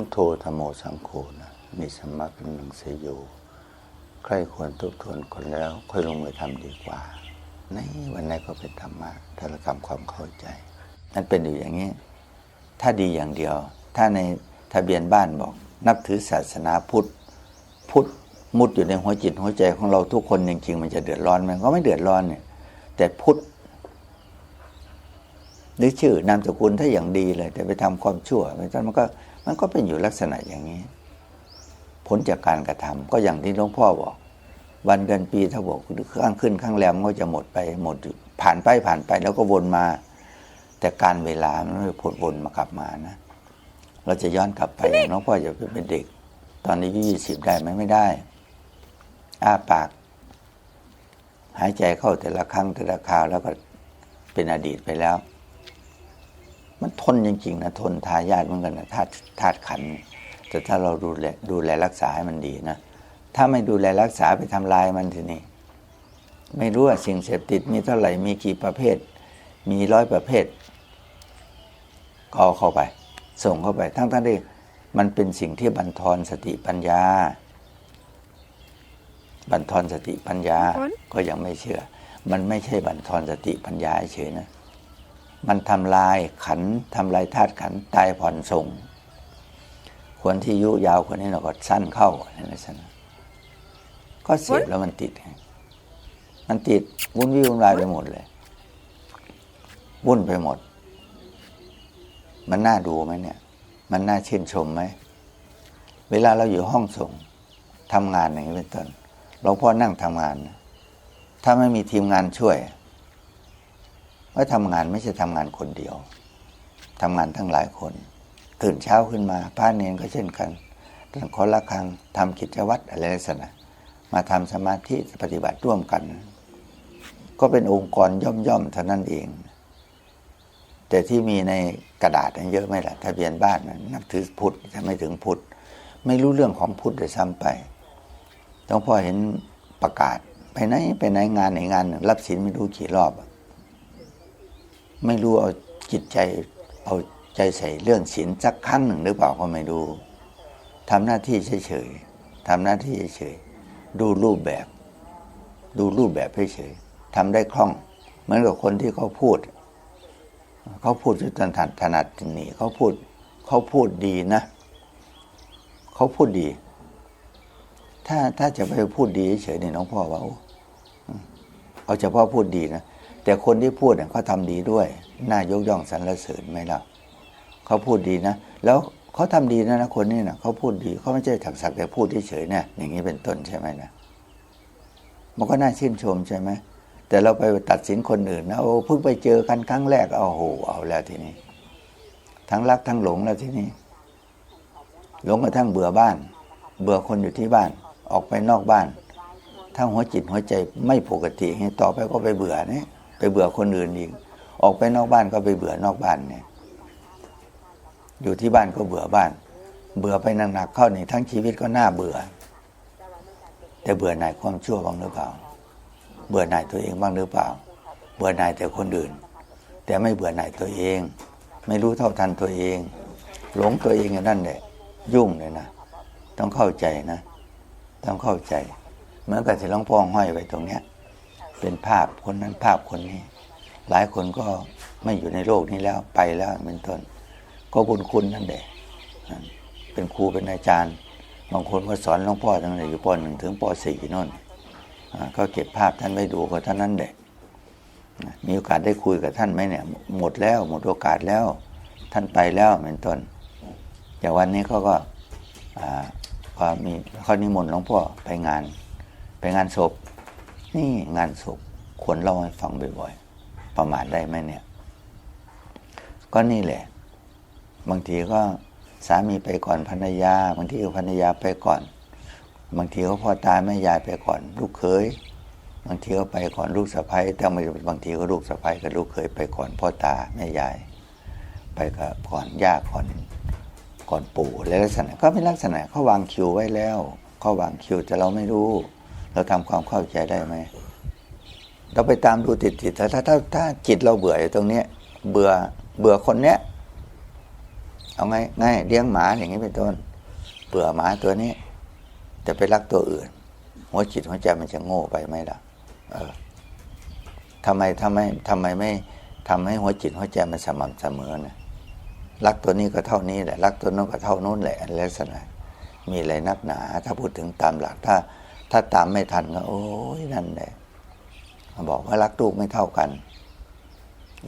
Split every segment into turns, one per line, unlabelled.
พุทโธธรรมโมสังโฆนะมีสมมาเป็นหนึ่งเสยโยใครควรทบทวนคนแล้ว ค่อยลงมือทำดีกว่า ในวันไหนก็เป็นธรรมะถ้าเราทำความเข้าใจ นั่นเป็นอยู่อย่างนี้ ถ้าดีอย่างเดียว ถ้าในทะเบียนบ้านบอก นับถือศาสนาพุทธพุทธมุดอยู่ในหัวจิตหัวใจของเราทุกคนจริงๆมันจะเดือดร้อนไหมันก็ไม่เดือดร้อนเนี่ย แต่พุทธหรือชื่อนามสกุลถ้าอย่างดีเลย แต่ไปทำความชั่วไปตอนมันก็ มันก็เป็นอยู่ลักษณะอย่างนี้ ผลจากการกระทำก็อย่างที่หลวงพ่อบอก วันเดือนปีถ้าบอกข้างขึ้นข้างแรมก็จะหมดไปหมดผ่านไปผ่านไปแล้วก็วนมา แต่การเวลามันไม่ผลวนมากลับมานะ เราจะย้อนกลับไปอย่างหลวงพ่อจะเป็นเด็ก ตอนนี้ยี่สิบได้ไหมไม่ได้ อ้าปาก หายใจเข้าแต่ละครั้งแต่ละคราวแล้วก็เป็นอดีตไปแล้ว มันทนจริงๆนะทนทายาทเหมือนกันนะธาตุธาตุขันธ์แต่ถ้าเราดูแลดูแลรักษาให้มันดีนะถ้าไม่ดูแลรักษาไปทำลายมันทีนี้ไม่รู้ว่าสิ่งเสพติดมีเท่าไหร่มีกี่ประเภท มีร้อยประเภทก็เอาเข้าไป ส่งเข้าไป ทั้งทั้งที่มันเป็นสิ่งที่บันทอนสติปัญญา บันทอนสติปัญญาก็ยังไม่เชื่อ มันไม่ใช่บันทอนสติปัญญาเฉยนะ มันทำลายขันทำลายธาตุขันตายผ่อนส่งคนที่อายุยาวคนนี้เราก็สั้นเข้าในลักษณะก็เสียบแล้วมันติด มันติดวุ่นวี่วุ่นวายไปหมดเลย วุ่นไปหมด มันน่าดูไหมเนี่ย มันน่าชื่นชมไหม เวลาเราอยู่ห้องส่งทำงานอย่างนี้เป็นต้นหลวงพ่อนั่งทำงาน ถ้าไม่มีทีมงานช่วย ว่าทำงานไม่ใช่ทำงานคนเดียวทำงานทั้งหลายคน ตื่นเช้าขึ้นมาพระเนนก็เช่นกันตั้งขอละครังทำกิจวัตรอะไรลักษณะมาทำสมาธิปฏิบัติร่วมกัน ก็เป็นองค์กรย่อมๆเท่านั้นเอง แต่ที่มีในกระดาษนั้นเยอะไหมล่ะทะเบียนบ้านนั้นนับถือพุทธจะไม่ถึงพุทธไม่รู้เรื่องของพุทธเลยซ้ำไปหลวงพ่อเห็นประกาศ ไปไหนไปไหนงานไหนงานหนึ่งรับศีลไม่รู้กี่รอบ ไม่รู้เอาจิตใจเอาใจใส่เรื่องศีลสักครั้งหนึ่งหรือเปล่าก็ไม่รู้ทำหน้าที่เฉยๆทำหน้าที่เฉยๆดูรูปแบบ ดูรูปแบบเฉยๆทำได้คล่อง เหมือนกับคนที่เขาพูด เขาพูดจนถนัดถนัดนี่เขาพูดเขาพูดดีนะ เขาพูดดี ถ้าถ้าจะไปพูดดีเฉยๆเนี่ยน้องพ่อว่าเอาเฉพาะพูดดีนะ แต่คนที่พูดเนี่ยเขาทำดีด้วย น่ายกย่องสรรเสริญไหมล่ะเขาพูดดีนะ แล้วเขาทำดีนะนะคนนี้นะเขาพูดดีเขาไม่ใช่ถักสักแต่พูดเฉยๆเนี่ยอย่างนี้เป็นต้นใช่ไหมนะมันก็น่าชื่นชมใช่ไหมแต่เราไปตัดสินคนอื่นนะโอ้เพิ่งไปเจอกันครั้งแรกเอาโหเอาแล้วทีนี้ ทั้งรักทั้งหลงแล้วทีนี้หลงกระทั่งเบื่อบ้าน เบื่อคนอยู่ที่บ้าน ออกไปนอกบ้านถ้าหัวจิตหัวใจไม่ปกติให้ต่อไปก็ไปเบื่อเนี่ย ไปเบื่อคนอื่นอีกออกไปนอกบ้านก็ไปเบื่อนอกบ้านเนี่ย อยู่ที่บ้านก็เบื่อบ้าน เบื่อไปหนักๆเข้านี่ทั้งชีวิตก็น่าเบื่อ แต่เบื่อหน่ายความชั่วบ้างหรือเปล่า เบื่อหน่ายตัวเองบ้างหรือเปล่า เบื่อหน่ายแต่คนอื่น แต่ไม่เบื่อหน่ายตัวเอง ไม่รู้เท่าทันตัวเอง หลงตัวเองอย่างนั้นแหละยุ่งเลยนะต้องเข้าใจนะ ต้องเข้าใจเหมือนกับที่หลวงพ่อห้อยไว้ตรงเนี้ย เป็นภาพคนนั้นภาพคนนี้ หลายคนก็ไม่อยู่ในโลกนี้แล้วไปแล้วเป็นต้น ก็บุญคุณนั่นแหละเป็นครูเป็นอาจารย์ บางคนก็สอนหลวงพ่อตั้งแต่อยู่ปหนึ่งถึงปสี่นั่นก็เก็บภาพท่านไว้ดูก็ท่านนั้นแหละมีโอกาสได้คุยกับท่านไหมเนี่ย หมดแล้วหมดโอกาสแล้ว ท่านไปแล้วเป็นต้นอย่างวันนี้เขาก็าพอมีเขานิมนต์หลวงพ่อไปงาน ไปงานศพ นี่งานศพควรเล่าให้ฟังบ่อยๆ ประมาทได้ไหมเนี่ย ก็นี่แหละ บางทีก็สามีไปก่อนภรรยา บางทีก็ภรรยาไปก่อน บางทีก็พ่อตาแม่ยายไปก่อน ลูกเขยบางทีก็ไปก่อนลูกสะใภ้แต่ไม่บางทีก็ลูกสะใภ้กับลูกเขยไปก่อนพ่อตาแม่ยาย ไปกับก่อนย่าก่อนก่อนปู่และลักษณะก็เป็นลักษณะเขาวางคิวไว้แล้วเขาวางคิวแต่เราไม่รู้ เราทำความเข้าใจได้ไหมเราไปตามดูติดติดถ้าถ้าถ้าถ้าจิตเราเบื่ออยู่ตรงเนี้ย เบื่อเบื่อคนเนี้ยเอาไงไงเลี้ยงหมาอย่างนี้เป็นต้น เบื่อหมาตัวนี้ แต่ไปรักตัวอื่น หัวจิตหัวใจมันจะโง่ไปไหมล่ะ เออทำไมทำไมทำไมไม่ทำให้หัวจิตหัวใจมันสม่ำเสมอนะรักตัวนี้ก็เท่านี้แหละ รักตัวนู้นก็เท่านู้นแหละอะไรลักษณะมีอะไรนักหนา ถ้าพูดถึงตามหลักถ้า ถ้าตามไม่ทันก็ โอ้ยนั่นแหละบอกว่ารักลูกไม่เท่ากัน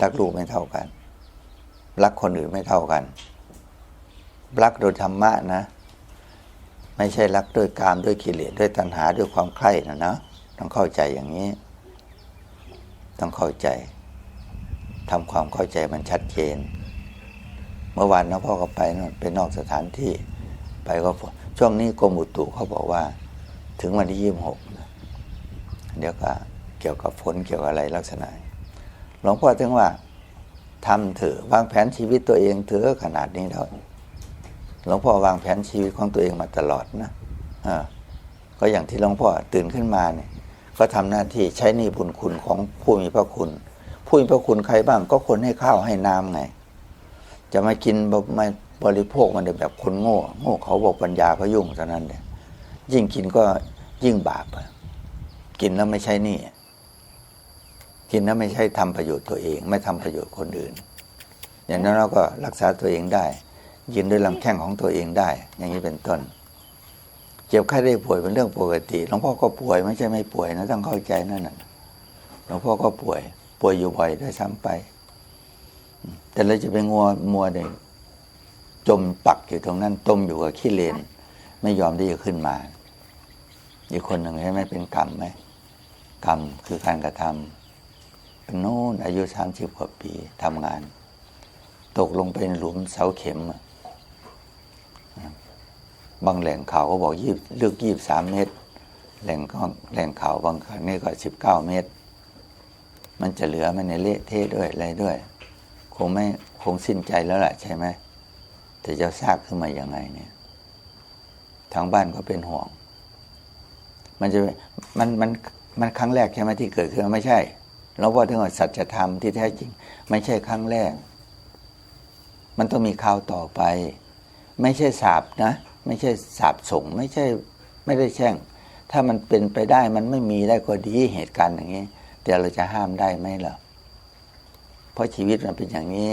รักลูกไม่เท่ากัน รักคนอื่นไม่เท่ากัน รักโดยธรรมะนะ ไม่ใช่รักด้วยกามด้วยกิเลสด้วยตัณหาด้วยความใคร่นะนะต้องเข้าใจอย่างนี้ ต้องเข้าใจทำความเข้าใจมันชัดเจน เมื่อวานนะพ่อก็ไปนนไปนอกสถานที่ ไปก็ช่วงนี้กรมอุตุเขาบอกว่า ถึงวันที่ยี่สิบหกเดี๋ยวก็เกี่ยวกับฝนเกี่ยวกับอะไรลักษณะ หลวงพ่อถึงว่าทำเถอะวางแผนชีวิตตัวเองเถอะขนาดนี้แล้วหลวงพ่อวางแผนชีวิตของตัวเองมาตลอดนะอ่าก็อย่างที่หลวงพ่อตื่นขึ้นมาเนี่ยก็ทำหน้าที่ใช้หนี้บุญคุณของผู้มีพระคุณ ผู้มีพระคุณใครบ้างก็คนให้ข้าวให้น้ำไง จะมากินไม่บริโภคมันแบบคนโง่ โง่เขาบอกปัญญาก็ยุ่งเท่านั้นเลย ยิ่งกินก็ยิ่งบาปกินแล้วไม่ใช่หนี่ กินแล้วไม่ใช่ทำประโยชน์ตัวเอง ไม่ทำประโยชน์คนอื่น อย่างนั้นเราก็รักษาตัวเองได้ยืนด้วยลำแข้งของตัวเองได้ อย่างนี้เป็นต้น เจ็บไข้ได้ป่วยเป็นเรื่องปกติหลวงพ่อก็ป่วยไม่ใช่ไม่ป่วยนะต้องเข้าใจนั่นน่ะหลวงพ่อก็ป่วย ป่วยอยู่บ่อยด้วยซ้ำไป แต่เราจะไปงัวมัวเด็จมปักอยู่ตรงนั้นจมอยู่กับขี้เลน ไม่ยอมที่จะขึ้นมา อีกคนหนึ่งใช่ไหมเป็นกรรมไหมกรรมคือการกระทำเป็นโน่นอายุสามสิบกว่าปีทำงาน ตกลงไปในหลุมเสาเข็ม บางแหล่งข่าวก็บอกยี่เลือกยี่สามเมตร แหล่งก็แหล่งข่าวบางครั้งนี่ก็สิบเก้าเมตร มันจะเหลือมันในเละเทะด้วยอะไรด้วย คงไม่คงสิ้นใจแล้วแหละใช่ไหมแต่จะซากขึ้นมาอย่างไงเนี่ยทางบ้านก็เป็นห่วง มันจะมันมันมันครั้งแรกใช่ไหมที่เกิดขึ้นไม่ใช่หลวงพ่อถึงสัจธรรมที่แท้จริง ไม่ใช่ครั้งแรก มันต้องมีข่าวต่อไป ไม่ใช่สาบนะ ไม่ใช่สาบส่ง ไม่ใช่ไม่ได้แช่ง ถ้ามันเป็นไปได้มันไม่มีได้ก็ดีเหตุการณ์อย่างนี้ แต่เราจะห้ามได้ไหมล่ะเพราะชีวิตมันเป็นอย่างนี้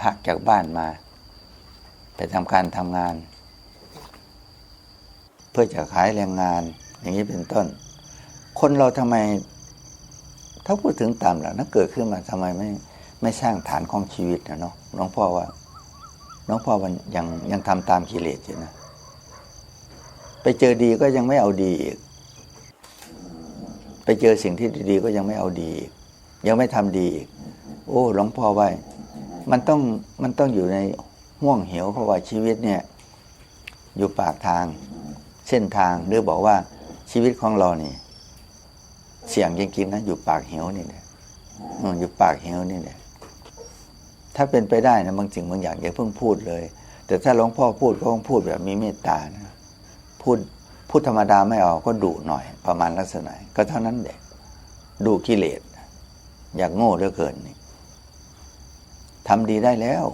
พักจากบ้านมา ไปทำการทำงาน เพื่อจะขายแรงงาน อย่างนี้เป็นต้น คนเราทำไม ถ้าพูดถึงตามหลักนั้นเกิดขึ้นมาทำไมไม่ไม่สร้างฐานของชีวิตนะเนาะหลวงพ่อว่าหลวงพ่อมันยังยังทำตามกิเลสอยู่นะ ไปเจอดีก็ยังไม่เอาดีอีกไปเจอสิ่งที่ดีๆก็ยังไม่เอาดีอีกยังไม่ทำดีอีกโอ้หลวงพ่อไว้มันต้องมันต้องอยู่ในห่วงเหวเพราะว่าชีวิตเนี่ย อยู่ปากทาง เส้นทางหรือบอกว่า ชีวิตของเรานี่ เสี่ยงจริงๆนะอยู่ปากเหวนี่แหละอยู่ปากเหวนี่แหละถ้าเป็นไปได้นะบางสิ่งบางอย่างอย่าเพิ่งพูดเลย แต่ถ้าหลวงพ่อพูดก็ต้องพูดแบบมีเมตตานะพูดพูดธรรมดาไม่ออกก็ดุหน่อย ประมาณลักษณะ ก็เท่านั้นแหละดูกิเลสอยากโง่เหลือเกินนี่ทำดีได้แล้ว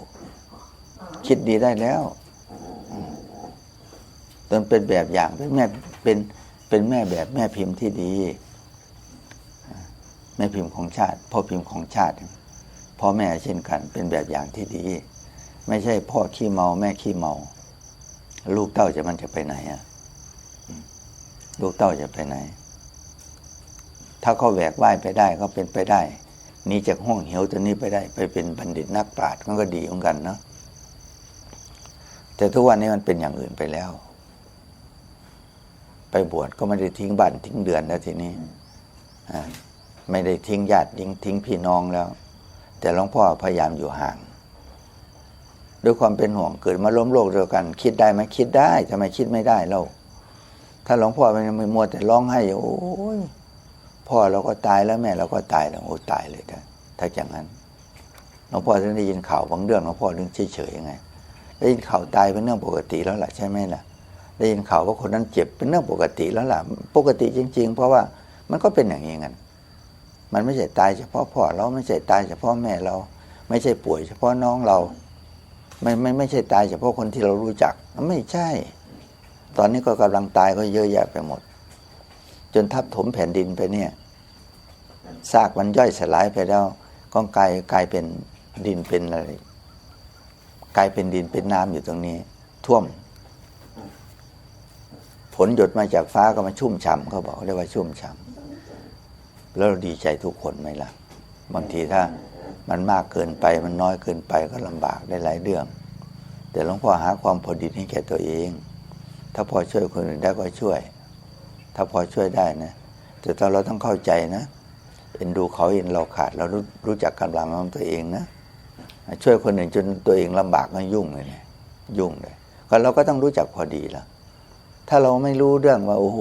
คิดดีได้แล้วอืมตนเป็นแบบอย่างเป็นแม่เป็น เป็นแม่แบบแม่พิมพ์ที่ดี แม่พิมพ์ของชาติ พ่อพิมพ์ของชาติพ่อแม่เช่นกัน เป็นแบบอย่างที่ดี ไม่ใช่พ่อขี้เมาแม่ขี้เมา ลูกเต้าจะมันจะไปไหนอะลูกเต้าจะไปไหน ถ้าเขาแหวกว่ายไปได้ก็เป็นไปได้นี่จากห้องเหวตัวนี้ไปได้ ไปเป็นบัณฑิตนักปราชญ์มันก็ดีเหมือนกันเนาะแต่ทุกวันนี้มันเป็นอย่างอื่นไปแล้ว ไปบวชก็ไม่ได้ทิ้งบ้านทิ้งเดือนแล้วทีนี้ไม่ได้ทิ้งญาติทิ้งทิ้งพี่น้องแล้ว แต่หลวงพ่อพยายามอยู่ห่าง ด้วยความเป็นห่วงเกิดมาล้มโลกเดียวกัน คิดได้ไหมคิดได้ทำไมคิดไม่ได้เราถ้าหลวงพ่อมันไม่มัวแต่ร้องไห้โอ้ยพ่อเราก็ตายแล้วแม่เราก็ตายแล้วโอ้ตายเลยถ้าถ้าอย่างนั้นหลวงพ่อถึงได้ยินข่าวบางเรื่องหลวงพ่อเรื่องเฉยๆยังไงได้ยินข่าวตายเป็นเรื่องปกติแล้วล่ะใช่ไหมล่ะ ได้ยินข่าวว่าคนนั้นเจ็บเป็นเรื่องปกติแล้วล่ะ ปกติจริง ๆ เพราะว่ามันก็เป็นอย่างนี้กัน มันไม่ใช่ตายเฉพาะพ่อเราไม่ใช่ตายเฉพาะแม่เรา ไม่ใช่ป่วยเฉพาะน้องเรา ไม่ไม่ไม่ใช่ตายเฉพาะคนที่เรารู้จัก ไม่ใช่ ตอนนี้ก็กำลังตายก็เยอะแยะไปหมด จนทับถมแผ่นดินไปเนี่ยซากมันย่อยสลายไปแล้วก็กลายกลายเป็นดินเป็นอะไรกลายเป็นดินเป็นน้ำอยู่ตรงนี้ ท่วม ฝนหยดมาจากฟ้าก็มาชุ่มฉ่ำเขาบอกเรียกว่าชุ่มฉ่ำแล้วเราดีใจทุกคนไหมล่ะ บางทีถ้ามันมากเกินไปมันน้อยเกินไปก็ลำบากได้หลายเรื่อง แต่หลวงพ่อหาความพอดีให้แก่ตัวเอง ถ้าพอช่วยคนอื่นได้ก็ช่วย ถ้าพอช่วยได้นะแต่ตอนเราต้องเข้าใจนะเอ็นดูเขาเอ็นเราขาดเรารู้รู้จักกำลังของตัวเองนะ ช่วยคนอื่นจนตัวเองลำบากก็ยุ่งเลยเนี่ยยุ่งเลยก็เราก็ต้องรู้จักพอดีแล้ว ถ้าเราไม่รู้เรื่องว่าโอ้โห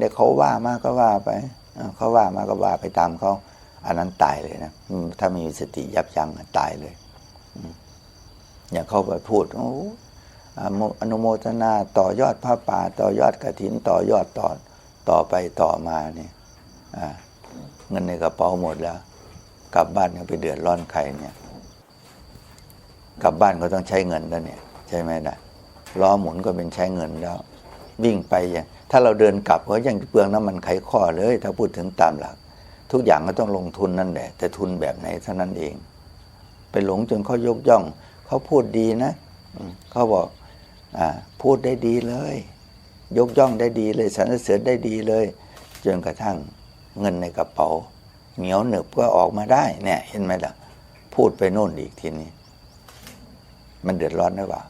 เด็กเขาว่ามาก็ว่าไปเขาว่ามาก็ว่าไปตามเขาอันนั้นตายเลยนะถ้ามีสติยับยั้งตายเลยอย่างเขาไปพูดโอ้อ่าโมอนุโมทนาต่อยอดผ้าป่า ต่อยอดกระถิน ต่อยอดต่อต่อไปต่อมาเนี่ยเงินในกระเป๋าหมดแล้ว กลับบ้านก็ไปเดือดร้อนใครเนี่ย กลับบ้านก็ต้องใช้เงินแล้วเนี่ย ใช่ไหมนะล้อหมุนก็เป็นใช้เงินแล้ว วิ่งไปอย่างถ้าเราเดินกลับก็ยังเปลืองน้ำมันไขข้อเลย ถ้าพูดถึงตามหลัก ทุกอย่างก็ต้องลงทุนนั่นแหละ แต่ทุนแบบไหนเท่านั้นเอง ไปหลงจนเขายกย่อง เขาพูดดีนะเขาบอกอพูดได้ดีเลย ยกย่องได้ดีเลยสรรเสริญได้ดีเลยจนกระทั่งเงินในกระเป๋า เหนียวหนึบก็ออกมาได้เนี่ย เห็นไหมล่ะ พูดไปโน่นอีกทีนี้ มันเดือดร้อนหรือเปล่า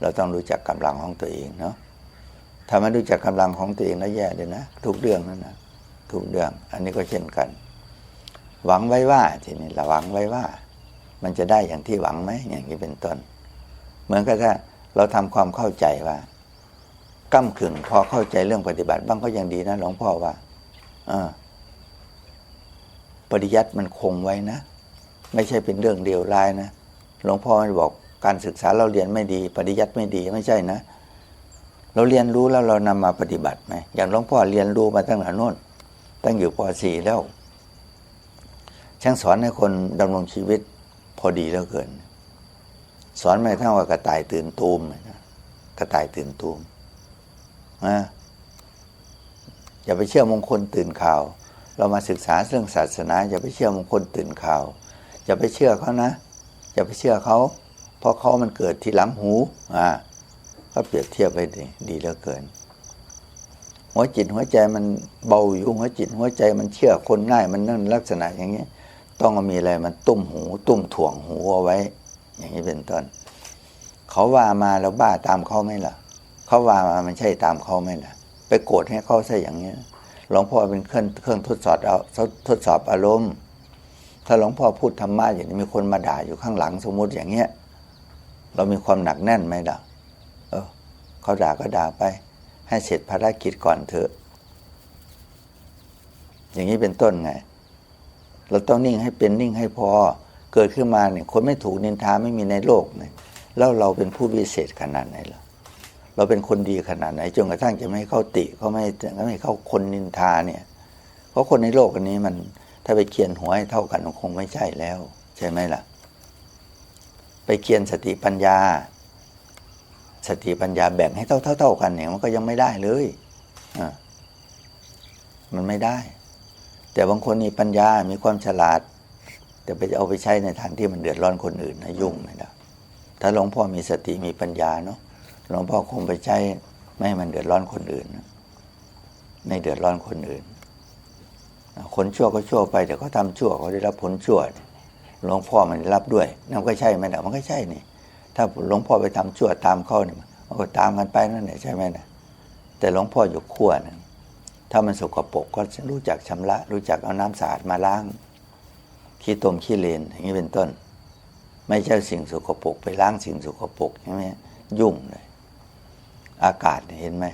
เราต้องรู้จักกำลังของตัวเองเนาะ ถ้าไม่รู้จักกำลังของตัวเองแล้วแย่เลยนะทุกเรื่องนั่นนะทุกเรื่อง อันนี้ก็เช่นกัน หวังไว้ว่าทีนี้เราหวังไว้ว่า มันจะได้อย่างที่หวังไหมอย่างนี้เป็นต้น เหมือนกับถ้าเราทำความเข้าใจว่าก้ากึ่งพอเข้าใจเรื่องปฏิบัติ บ้างก็ยังดีนะหลวงพ่อว่าอปริยัติมันคงไว้นะ ไม่ใช่เป็นเรื่องเดียวร้ายนะหลวงพ่อไม่บอกการศึกษาเราเรียนไม่ดี ปริยัติไม่ดีไม่ใช่นะ เราเรียนรู้แล้วเรานำมาปฏิบัติไหมอย่างหลวงพ่อเรียนรู้มาตั้งแต่โน้น ตั้งอยู่ป .4 แล้ว ช่างสอนให้คนดำรงชีวิตพอดีแล้วเกิน สอนไม่ทั้งว่ากระต่ายตื่นตูมนะกระต่ายตื่นตูมนะอย่าไปเชื่อมงคลตื่นข่าว เรามาศึกษาเรื่องศาสนา อย่าไปเชื่อมงคลตื่นข่าว อย่าไปเชื่อเขานะ อย่าไปเชื่อเขา เพราะเขามันเกิดที่หลังหู อ่า ก็เปรียบเทียบไปดีดีเหลือเกิน หัวจิตหัวใจมันเบาอยู่หัวจิตหัวใจมันเชื่อคนง่ายมันนั่นลักษณะอย่างนี้ต้องมีอะไรมันตุ้มหู ตุ้มถ่วงหูเอาไว้ อย่างนี้เป็นต้นเขาว่ามาแล้วบ้าตามเขาไหมล่ะเขาว่ามามันใช่ตามเขาไหมล่ะ ไปโกรธให้เขาซะอย่างนี้หลวงพ่อเป็นเครื่องเครื่องทดสอบเอาทดสอบอารมณ์ ถ้าหลวงพ่อพูดธรรมะอย่างนี้มีคนมาด่าอยู่ข้างหลังสมมุติอย่างเงี้ย เรามีความหนักแน่นไหมล่ะ เขาด่าก็ด่าไป ให้เสร็จภารกิจก่อนเถอะ อย่างนี้เป็นต้นไง เราต้องนิ่งให้เป็นนิ่งให้พอ เกิดขึ้นมาเนี่ยคนไม่ถูกนินทาไม่มีในโลกเนี่ยแล้วเราเป็นผู้วิเศษขนาดไหนล่ะเราเป็นคนดีขนาดไหนจนกระทั่งจะไม่เข้าติเขาไม่ไม่เข้าคนนินทาเนี่ย เพราะคนในโลกอันนี้มันถ้าไปเคียนหัวให้เท่ากันมันคงไม่ใช่แล้ว ใช่ไหมล่ะ ไปเคียนสติปัญญา สติปัญญาแบ่งให้เท่าเท่าเท่ากันเนี่ยมันก็ยังไม่ได้เลยอ่ามันไม่ได้ แต่บางคนมีปัญญา มีความฉลาด แต่ไปเอาไปใช้ในทางที่มันเดือดร้อนคนอื่นนะยุ่งนะถ้าหลวงพ่อมีสติมีปัญญาเนาะหลวงพ่อคงไปใช้ไม่ให้มันเดือดร้อนคนอื่นนะไม่เดือดร้อนคนอื่น คนชั่วก็ชั่วไปแต่เขาทำชั่วเขาได้รับผลชั่วหลวงพ่อมันได้รับด้วยนั่นก็ใช่ไหมนะมันก็ใช่นี่ ถ้าหลวงพ่อไปทำชั่วตามเขาเนี่ยมันก็ตามกันไปนั่นแหละใช่ไหมนะแต่หลวงพ่ออยู่ขั้วนึงถ้ามันสกปรกก็รู้จักชำระ รู้จักเอาน้ำสะอาดมาล้างขี้ตมขี้เลนอย่างนี้เป็นต้น ไม่ใช่สิ่งสกปรกไปล้างสิ่งสกปรกใช่ไหมยุ่งเลย อากาศเห็นไหม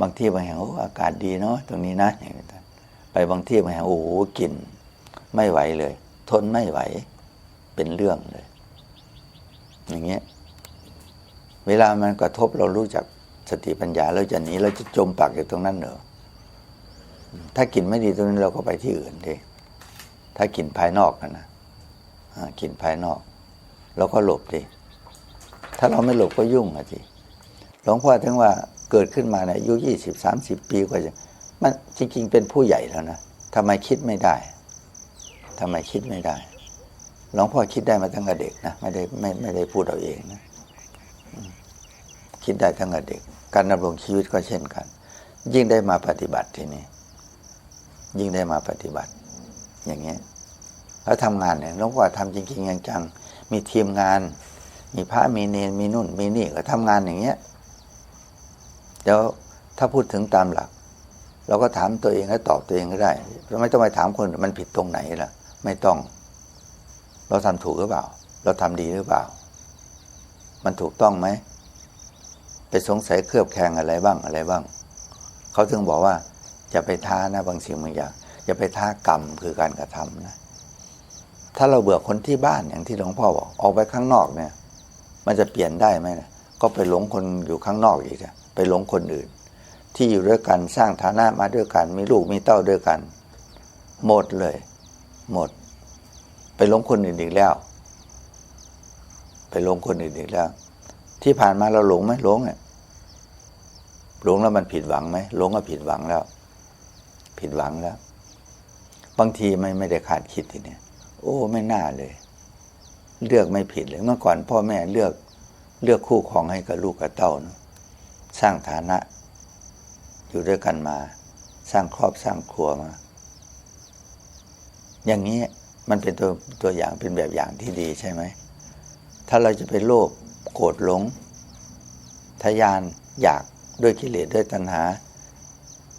บางที่บางแห่งโอ้อากาศดีเนาะตรงนี้นะอย่างนี้ไปบางที่บางแห่งโอ้โหกลิ่นไม่ไหวเลย ทนไม่ไหวเป็นเรื่องเลย อย่างเงี้ย เวลามันกระทบเรารู้จักสติปัญญาเราจะหนีเราจะจมปากอยู่ตรงนั้นเหรอถ้ากลิ่นไม่ดีตรงนี้เราก็ไปที่อื่นดิถ้ากลิ่นภายนอกนะนะกลิ่นภายนอกเราก็หลบดิถ้าเราไม่หลบก็ยุ่งอะทีหลวงพ่อถึงว่าเกิดขึ้นมาในอายุยี่สิบสามสิบปีกว่าจะมันจริง ๆ เป็นผู้ใหญ่แล้วนะทำไมคิดไม่ได้ทำไมคิดไม่ได้หลวงพ่อคิดได้มาตั้งแต่เด็กนะไม่ได้ไม่ไม่ได้พูดเอาเองนะ คิดได้ตั้งแต่เด็ก การดำรงชีวิตก็เช่นกัน ยิ่งได้มาปฏิบัติทีนี้ ยิ่งได้มาปฏิบัติ อย่างเงี้ยแล้วทำงานเนี่ยหลวงพ่อทำจริงๆจังมีทีมงาน มีพระมีเนรมีนู่น มีนี่ก็ทำงานอย่างเงี้ยเดี๋ยวถ้าพูดถึงตามหลัก เราก็ถามตัวเองและตอบตัวเองก็ได้เราไม่ต้องไปถามคนอื่นมันผิดตรงไหนล่ะ ไม่ต้อง เราทำถูกหรือเปล่า เราทำดีหรือเปล่า มันถูกต้องไหม ไปสงสัยเครือบแคลงอะไรบ้างอะไรบ้าง เขาถึงบอกว่าอย่าไปท้านะบางสิ่งบางอย่างอย่าไปท้ากรรมคือการกระทำนะ ถ้าเราเบื่อคนที่บ้านอย่างที่หลวงพ่อบอกออกไปข้างนอกเนี่ย มันจะเปลี่ยนได้ไหมนะก็ไปหลงคนอยู่ข้างนอกอีกอะไปหลงคนอื่น ที่อยู่ด้วยกันสร้างฐานะมาด้วยกัน มีลูกมีเต้าด้วยกัน หมดเลย หมด ไปหลงคนอื่นอีกแล้ว ไปหลงคนอื่นอีกแล้ว ที่ผ่านมาเราหลงไหมหลงเนี่ยหลงแล้วมันผิดหวังไหมหลงก็ผิดหวังแล้ว ผิดหวังแล้ว บางทีไม่ไม่ได้คาดคิดทีเนี้ยโอ้ไม่น่าเลย เลือกไม่ผิดเลยเมื่อก่อนพ่อแม่เลือกเลือกคู่ครองให้กับลูกกับเต้านะสร้างฐานะ อยู่ด้วยกันมา สร้างครอบสร้างครัวมา อย่างนี้มันเป็นตัวตัวอย่างเป็นแบบอย่างที่ดีใช่ไหม ถ้าเราจะไปโลภ โกรธหลงทะยานอยากด้วยกิเลสด้วยตัณหา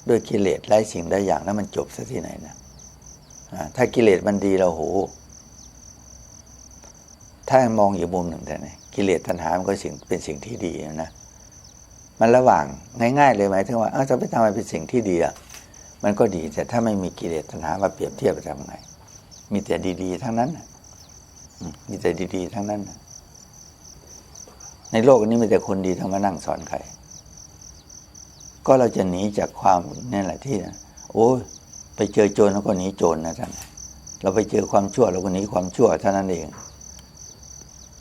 ด้วยกิเลสไร้สิ่งใดอย่างนั้นมันจบซะที่ไหนนะอ่าถ้ากิเลสมันดีเราโห ถ้ามองอยู่มุมหนึ่งแต่ไหนกิเลสตัณหามันก็สิ่งเป็นสิ่งที่ดีนะมันระหว่างง่ายๆเลยหมายถึงว่าเอ้าจะไปทำอะไรเป็นสิ่งที่ดีอะมันก็ดีแต่ถ้าไม่มีกิเลสตัณหามาเปรียบเทียบจะทำไง มีแต่ดีๆ ทั้งนั้นมีแต่ดีๆ ทั้งนั้นนะ ในโลกนี้มีแต่คนดีทั้งมานั่งสอนใคร ก็เราจะหนีจากความนี่แหละที่นะโอ้ยไปเจอโจรแล้วก็หนีโจรนะท่าน เราไปเจอความชั่วเราก็หนีความชั่วเท่านั้นเอง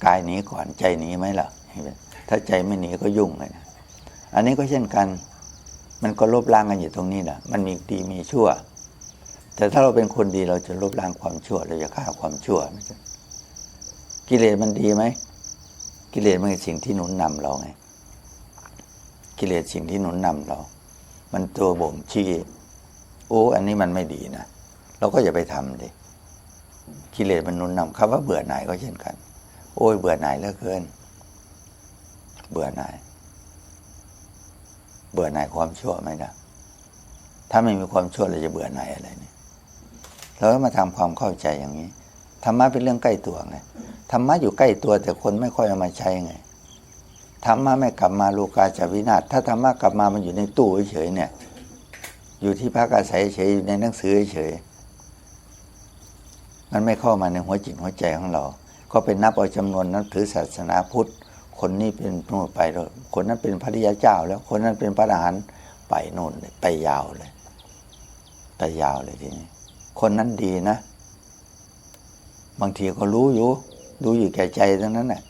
กายหนีก่อนใจหนีไหมล่ะ ถ้าใจไม่หนีก็ยุ่งเลยนะอันนี้ก็เช่นกัน มันก็ลบล้างกันอยู่ตรงนี้แหละมันมีดีมีชั่ว แต่ถ้าเราเป็นคนดีเราจะลบล้างความชั่ว เราจะฆ่าความชั่ว กิเลสมันดีไหม กิเลสมันเป็นสิ่งที่หนุนนำเราไงกิเลสสิ่งที่หนุนนำเรา มันตัวบ่งชี้โอ้อันนี้มันไม่ดีนะเราก็อย่าไปทำดิกิเลสมันหนุนนำคำว่าเบื่อหน่ายก็เช่นกัน โอ้ยเบื่อหน่ายเหลือเกิน เบื่อหน่าย เบื่อหน่ายความชั่วไหมนะถ้าไม่มีความชั่วเราจะเบื่อหน่ายอะไรเนี่ยเราก็มาทำความเข้าใจอย่างนี้ ธรรมะเป็นเรื่องใกล้ตัวไงธรรมะอยู่ใกล้ตัวแต่คนไม่ค่อยเอามาใช้ไงธรรมะไม่กลับมาลูกาจะวินาศถ้าธรรมะกลับมามันอยู่ในตู้เฉยๆเนี่ย อยู่ที่พักอาศัยเฉยอยู่ในหนังสือเฉยมันไม่เข้ามาในหัวจิตหัวใจของเรา ก็เป็นนับเอาจำนวนนับถือศาสนาพุทธ คนนี้เป็นโน่นไปแล้วคนนั้นเป็นพระริยาเจ้า แล้วคนนั้นเป็นพระอรหันต์ไปโน่นไปยาวเลย ไปยาวเลยทีนี้ คนนั้นดีนะ บางทีก็รู้อยู่ รู้อยู่แก่ใจทั้งนั้นแหละ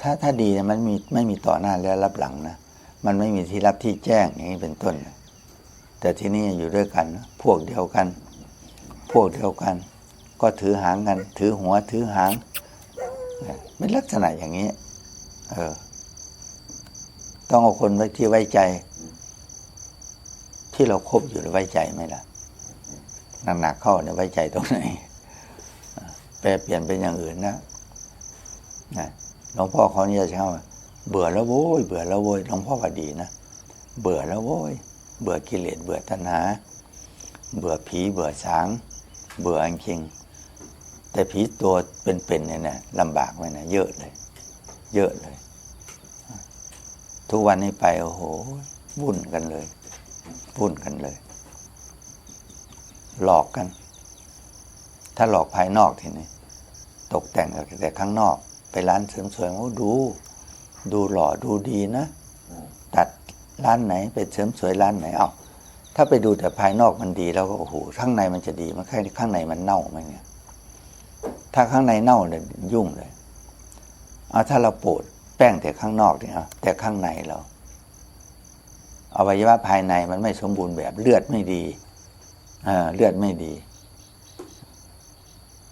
ถ้าถ้าดีเนี่ยมันมีไม่มีต่อหน้าและรับหลังนะมันไม่มีที่รับที่แจ้งอย่างนี้เป็นต้น แต่ที่นี่อยู่ด้วยกัน พวกเดียวกัน พวกเดียวกัน ก็ถือหางกัน ถือหัวถือหางเนี่ยเป็นลักษณะอย่างนี้ เออ ต้องเอาคนไว้ที่ไว้ใจ ที่เราคบอยู่ไว้ใจไหมล่ะหนักๆเข้าเนี่ยไว้ใจตรงไหน แปลเปลี่ยนเป็นอย่างอื่นนะนะหลวงพ่อเขาเนี่ยใช่ไหมเบื่อแล้วโว้ยเบื่อแล้วโว้ยหลวงพ่อก็ดีนะเบื่อแล้วโว้ยเบื่อกิเลสเบื่อตัณหา เบื่อผีเบื่อสาง เบื่ออันคิง แต่ผีตัวเป็นๆเนี่ยนะลำบากไหมนะเยอะเลย เยอะเลย ทุกวันนี้ไปโอ้โหวุ่นกันเลยวุ่นกันเลย หลอกกัน ถ้าหลอกภายนอกทีนี้ตกแต่งแต่ข้างนอก ไปร้านเสริมสวยโอ้ดู ดูหล่อดูดีนะ ตัดร้านไหนไปเสริมสวยร้านไหนเอาถ้าไปดูแต่ภายนอกมันดีแล้วก็โอ้โหข้างในมันจะดีมันแค่ข้างในมันเน่าไหมเนี่ยถ้าข้างในเน่าเนี่ยยุ่งเลยเอาถ้าเราโปดแป้งแต่ข้างนอกเนี่ยแต่ข้างในเราอวัยวะภายในมันไม่สมบูรณ์แบบเลือดไม่ดีเออเลือดไม่ดี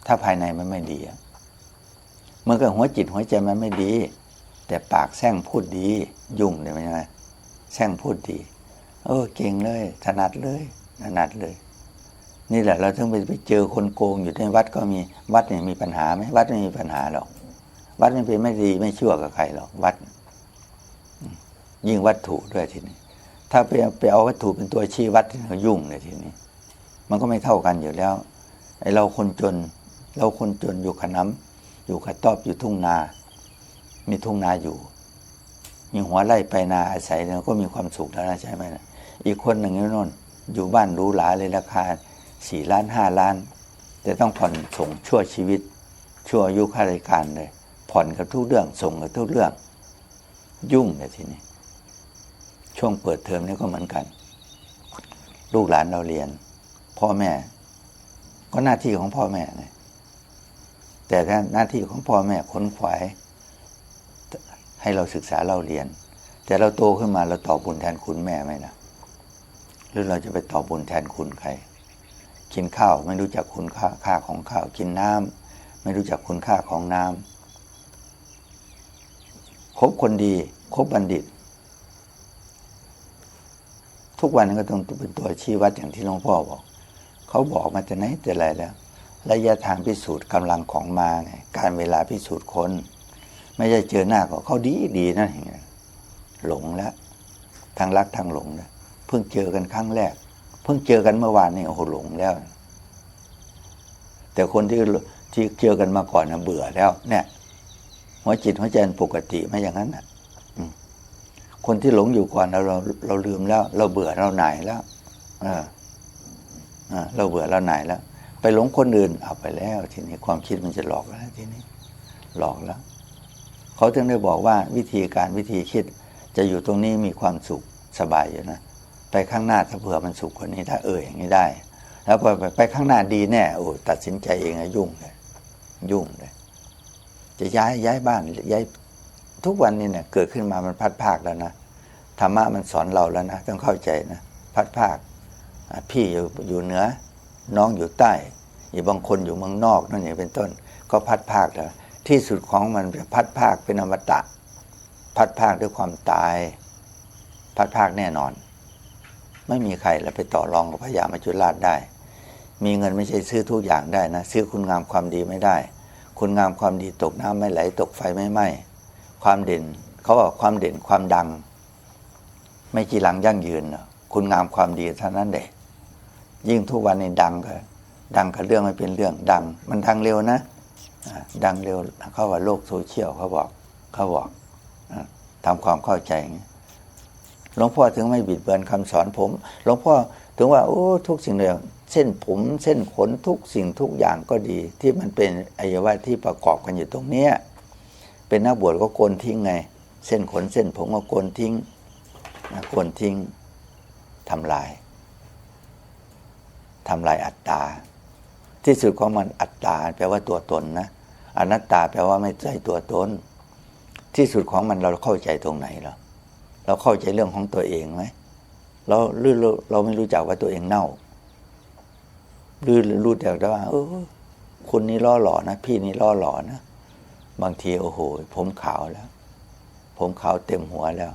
ถ้าภายในมันไม่ดีเมื่อกับหัวจิตหัวใจมันไม่ดี แต่ปากแซงพูดดี ยุ่งเลยไหมแซงพูดดี เออเก่งเลย ถนัดเลยถนัดเลย นี่แหละ เราต้องไปไปเจอคนโกงอยู่ในวัดก็มีวัดเนี่ยมีปัญหาไหมวัดไม่มีปัญหาหรอกวัดไม่เป็นไม่ดีไม่ชั่วกับใครหรอกวัด ยิ่งวัตถุด้วยทีนี้ถ้าไปเอาไปเอาวัตถุเป็นตัวชี้วัดที่เรายุ่งเลยทีนี้ มันก็ไม่เท่ากันอยู่แล้วไอเราคนจน เราคนจนอยู่ขน้ำอยู่กระตอบอยู่ทุ่งนา มีทุ่งนาอยู่ มีหัวไร่ไปนาอาศัยเราก็มีความสุขแล้วนะใช่ไหมนะอีกคนหนึ่งนี่นนอยู่บ้านหรูหราเลยราคาสี่ล้านห้าล้าน แต่ต้องผ่อนส่งชั่วชีวิต ชั่วอายุข้าราชการเลย ผ่อนกับทุกเรื่องส่งกับทุกเรื่อง ยุ่งเลยทีนี้ช่วงเปิดเทอมนี่ก็เหมือนกัน ลูกหลานเราเรียน พ่อแม่ ก็หน้าที่ของพ่อแม่ไง แต่หน้าที่ของพ่อแม่ขนขวาย ให้เราศึกษาเราเรียน แต่เราโตขึ้นมาเราตอบบุญแทนคุณแม่ไหมนะหรือเราจะไปตอบบุญแทนคุณใคร กินข้าวไม่รู้จักคุณค่าค่าของข้าวกินน้ำไม่รู้จักคุณค่าของน้ำคบคนดีคบบัณฑิต ทุกวันก็ต้องเป็นตัวชี้วัดอย่างที่หลวงพ่อบอก เขาบอกมาแต่ไหนแต่ไรแล้ว ระยะทางพิสูจน์กำลังของมาไงการเวลาพิสูจน์คนไม่ใช่เจอหน้าก็เขาดีดีนะอย่างเงี้ยหลงแล้วทางรักทางหลงนะเพิ่งเจอกันครั้งแรก เพิ่งเจอกันเมื่อวานนี่โอ้โหหลงแล้ว แต่คนที่ที่เจอกันมาก่อนนะเบื่อแล้ว เนี่ยหัวจิตหัวใจปกติไม่อย่างนั้นนะอืมคนที่หลงอยู่ก่อนเราเราเราลืมแล้ว เราเบื่อเราหน่ายแล้วออเออเราเบื่อเราหน่ายแล้ว ไปหลงคนอื่นเอาไปแล้วทีนี้ความคิดมันจะหลอกแล้วทีนี้ หลอกแล้ว เขาถึงได้บอกว่าวิธีการวิธีคิดจะอยู่ตรงนี้มีความสุขสบายอยู่นะ ไปข้างหน้าถ้าเผื่อมันสุขกว่านี้ถ้าเอออย่างนี้ได้ แล้วพอไปไปข้างหน้าดีแน่โอ้ตัดสินใจเองอะยุ่งเลยยุ่งเลยจะย้ายย้ายบ้านย้ายทุกวันนี้เนี่ยเกิดขึ้นมามันพัดภาคแล้วนะธรรมะมันสอนเราแล้วนะต้องเข้าใจนะพัดภาคพี่อยู่อยู่เหนือ น้องอยู่ใต้อีกบางคนอยู่เมืองนอกนั่นอย่างเป็นต้น ก็พัดภาคแล้วที่สุดของมันจะพัดภาคเป็นอมตะ พัดภาคด้วยความตาย พัดภาคแน่นอน ไม่มีใครแล้วไปต่อรองกับพระยามาจุราชได้ มีเงินไม่ใช่ซื้อทุกอย่างได้นะ ซื้อคุณงามความดีไม่ได้ คุณงามความดีตกน้ำไม่ไหล ตกไฟไม่ไหม้ความเด่นเขาบอกความเด่นความดัง ไม่จีรังยั่งยืน คุณงามความดีเท่านั้นเด็ ยิ่งทุกวันนี้ดังก็ดังกับเรื่องไม่เป็นเรื่องดัง มันดังเร็วนะ ดังเร็วเขาว่าโลกโซเชียลเขาบอกเขาบอกอ่าทำความเข้าใจหลวงพ่อถึงไม่บิดเบือนคำสอนผมหลวงพ่อถึงว่าโอ้ทุกสิ่งเลยเส้นผมเส้นขนทุกสิ่งทุกอย่างก็ดี ที่มันเป็นอวัยวะที่ประกอบกันอยู่ตรงเนี้ยเป็นนักบวชก็โกนทิ้งไง เส้นขนเส้นผมก็โกนทิ้งโกนทิ้งทำลาย ทำลายอัตตา ที่สุดของมันอัตตาแปลว่าตัวตนนะอนัตตาแปลว่าไม่ใช่ตัวตน ที่สุดของมันเราเข้าใจตรงไหนเหรอเราเข้าใจเรื่องของตัวเองไหมเราหรือเราเราไม่รู้จักว่าตัวเองเน่าหรือรู้แต่ว่าเออคนนี้ล่อหล่อนะ พี่นี่ล่อหล่อนะบางทีโอ้โห ผมขาวแล้ว ผมขาวเต็มหัวแล้ว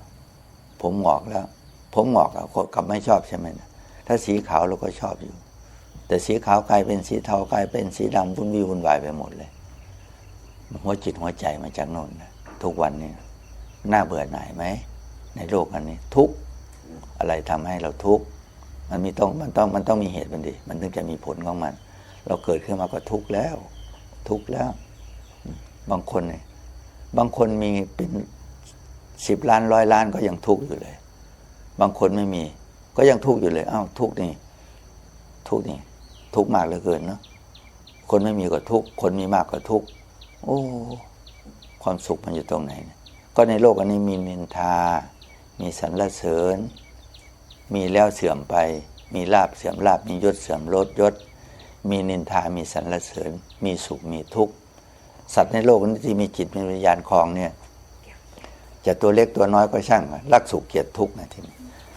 ผมหงอกแล้ว ผมหงอกกลับไม่ชอบใช่ไหมนะถ้าสีขาวเราก็ชอบอยู่ แต่สีขาวกลายเป็นสีเทากลายเป็นสีดำวุ่นวี่วุ่นวายไปหมดเลย หัวจิตหัวใจมาจากโน่นนะทุกวันนี้น่าเบื่อหน่ายไหม ในโลกอันนี้ ทุกอะไรทำให้เราทุกมันมีต้องมันต้องมันต้องมีเหตุมันดิมันถึงจะมีผลของมัน เราเกิดขึ้นมาก็ทุกแล้ว ทุกแล้ว บางคนเนี่ยบางคนมีเป็นสิบล้านร้อยล้านก็ยังทุกข์อยู่เลย บางคนไม่มี ก็ยังทุกข์อยู่เลยอ้าวทุกข์นี่ ทุกข์นี่ ทุกข์มากเหลือเกินเนาะคนไม่มีก็ทุกข์คนมีมากก็ทุกข์โอ้ความสุขมันอยู่ตรงไหน ก็ในโลกอันนี้มีนินทา มีสรรเสริญ มีแล้วเสื่อมไป มีลาบเสื่อมลาบมียศเสื่อมลดยศ มีนินทา มีสรรเสริญ มีสุขมีทุกข์สัตว์ในโลกนี้ที่มีจิตมีวิญญาณคลองเนี่ยจะตัวเล็กตัวน้อยก็ช่างรักสุขเกลียดทุกข์นะทีนี้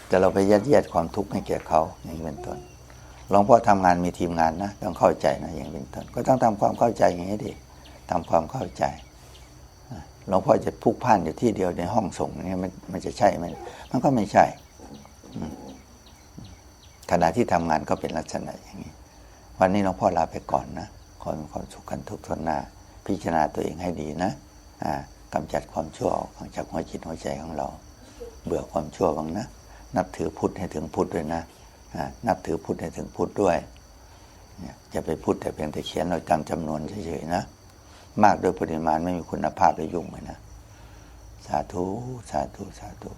แต่เราไปยัดเยียดความทุกข์ให้แก่เขาอย่างนี้เป็นต้น หลวงพ่อทำงานมีทีมงานนะต้องเข้าใจนะอย่างเป็นต้นก็ต้องทำความเข้าใจอย่างนี้ดิทำความเข้าใจหลวงพ่อจะพุกพ่านอยู่ที่เดียวในห้องส่งเนี่ยมันมันจะใช่ไหมมันก็ไม่ใช่ขณะที่ทำงานก็เป็นลักษณะอย่างนี้ วันนี้หลวงพ่อลาไปก่อนนะขอมีความสุขกันทุกทนหน้า พิจารณาตัวเองให้ดีนะอ่าจัดความชั่วออกจากหัวจิตหัวใจของเรา เบื่อความชั่วบ้างนะนับถือพุทธให้ถึงพุทธด้วยนะ นับถือพุทธให้ถึงพุทธด้วยจะไปพุทธแต่เพียงแต่เขียนเราจำจำนวนเฉยๆนะ มากโดยปริมาณไม่มีคุณภาพเลยยุ่งเลยนะ สาธุ สาธุ สาธุ